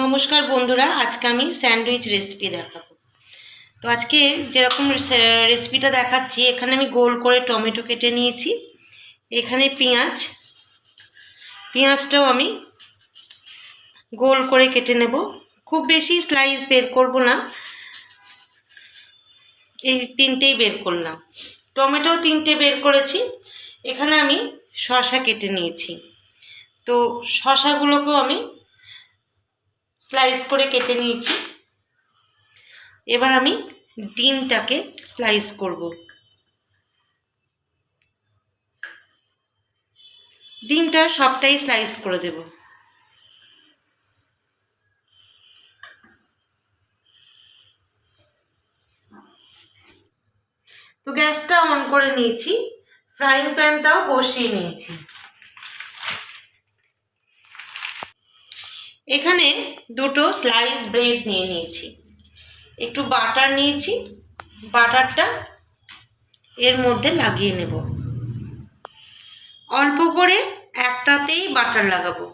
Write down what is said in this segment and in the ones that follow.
নমস্কার বন্ধুরা, আজকে আমি স্যান্ডউইচ রেসিপি দেখাবো। তো আজকে যেরকম রেসিপিটা দেখাচ্ছি, এখানে আমি গোল করে টমেটো কেটে নিয়েছি, এখানে পেঁয়াজ, পেঁয়াজটাও আমি গোল করে কেটে নেব। খুব বেশি স্লাইস বের করব না, এই তিনটেই বের করলাম। টমেটোও তিনটে বের করেছি, এখানে আমি শশা কেটে নিয়েছি। তো শশাগুলোকেও আমি স্লাইস করে কেটে নিয়েছি। এবার আমি ডিমটাকে স্লাইস করব। ডিমটা সবটাই স্লাইস করে দেব। তো গ্যাসটা অন করে নিয়েছি। ফ্রাইং প্যানটাও বসিয়ে নিয়েছি। এখানে দুটো স্লাইস ব্রেড নিয়ে নিয়েছি। একটু বাটার নিয়েছি বাটারটা এর মধ্যে লাগিয়ে নেব। অল্প করে একটাতেই বাটার লাগাবো,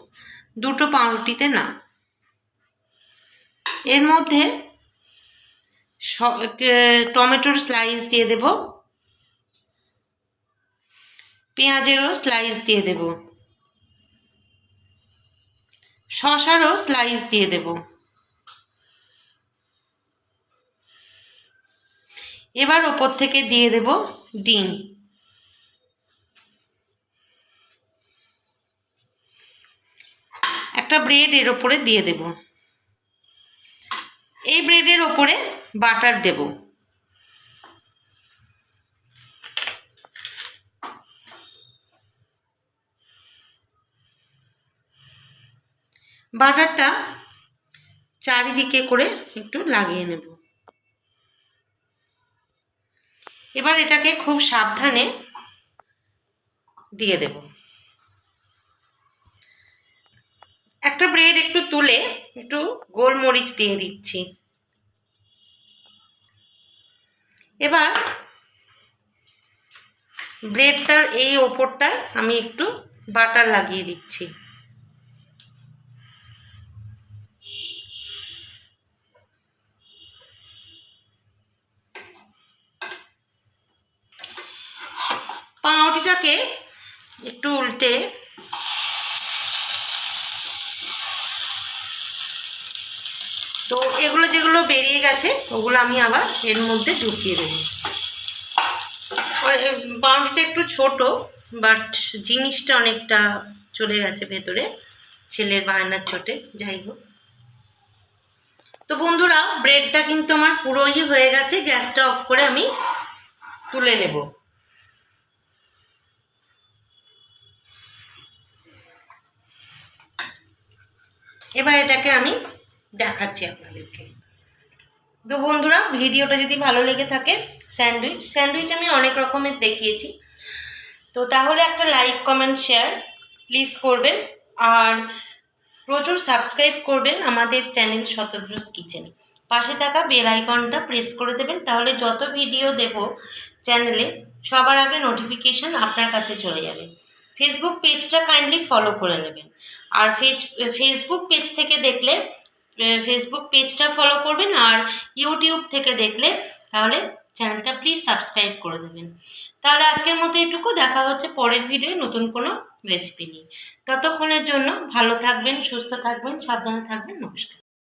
দুটো পাউরুটিতে না। এর মধ্যে টমেটোর স্লাইস দিয়ে দেব। পেঁয়াজেরও স্লাইস দিয়ে দেবো। শশারও স্লাইস দিয়ে দেব। এবার ওপর থেকে দিয়ে দেব ডিম। একটা ব্রেড এর ওপরে দিয়ে দেব। এই ব্রেডের ওপরে বাটার দেব। বাটারটা চারিদিকে করে একটু লাগিয়ে নেব। এবার এটাকে খুব সাবধানে দিয়ে দেব। একটা ব্রেড একটু তুলে একটু গোলমরিচ দিয়ে দিচ্ছি। এবার ব্রেডটার এই ওপরটায় আমি একটু বাটার লাগিয়ে দিচ্ছি। পাউরুটিটাকে একটু উল্টে তো এগুলো যেগুলো বেরিয়ে গেছে, ওগুলো আমি আবার এর মধ্যে ঢুকিয়ে দেবো। পাউরুটিটা একটু ছোট, বাট জিনিসটা অনেকটা চলে গেছে ভেতরে, ছেলের বায়নার চোটে, যাই হোক। তো বন্ধুরা ব্রেডটা কিন্তু আমার পুরোই হয়ে গেছে, গ্যাসটা অফ করে আমি তুলে নেব। এবার এটাকে আমি দেখাচ্ছি আপনাদেরকে। তো বন্ধুরা, ভিডিওটা যদি ভালো লেগে থাকে, স্যান্ডউইচ স্যান্ডউইচ আমি অনেক রকমের দেখিয়েছি। তো তাহলে একটা লাইক, কমেন্ট, শেয়ার প্লিজ করবেন। আর প্রচুর সাবস্ক্রাইব করবেন আমাদের চ্যানেল শতদ্রস কিচেন। পাশে থাকা বেল আইকনটা প্রেস করে দেবেন, তাহলে যত ভিডিও দেব চ্যানেলে সবার আগে নোটিফিকেশান আপনার কাছে চলে যাবে। ফেসবুক পেজটা কাইন্ডলি ফলো করে নেবেন। আর ফেস ফেসবুক পেজ থেকে দেখলে ফেসবুক পেজটা ফলো করবেন আর ইউটিউব থেকে দেখলে, তাহলে চ্যানেলটা প্লিজ সাবস্ক্রাইব করে দেবেন। তাহলে আজকের মতো এটুকু, দেখা হচ্ছে পরের ভিডিও নতুন কোনো রেসিপি নিয়ে। ততক্ষণের জন্য ভালো থাকবেন, সুস্থ থাকবেন, সাবধানে থাকবেন, নমস্কার।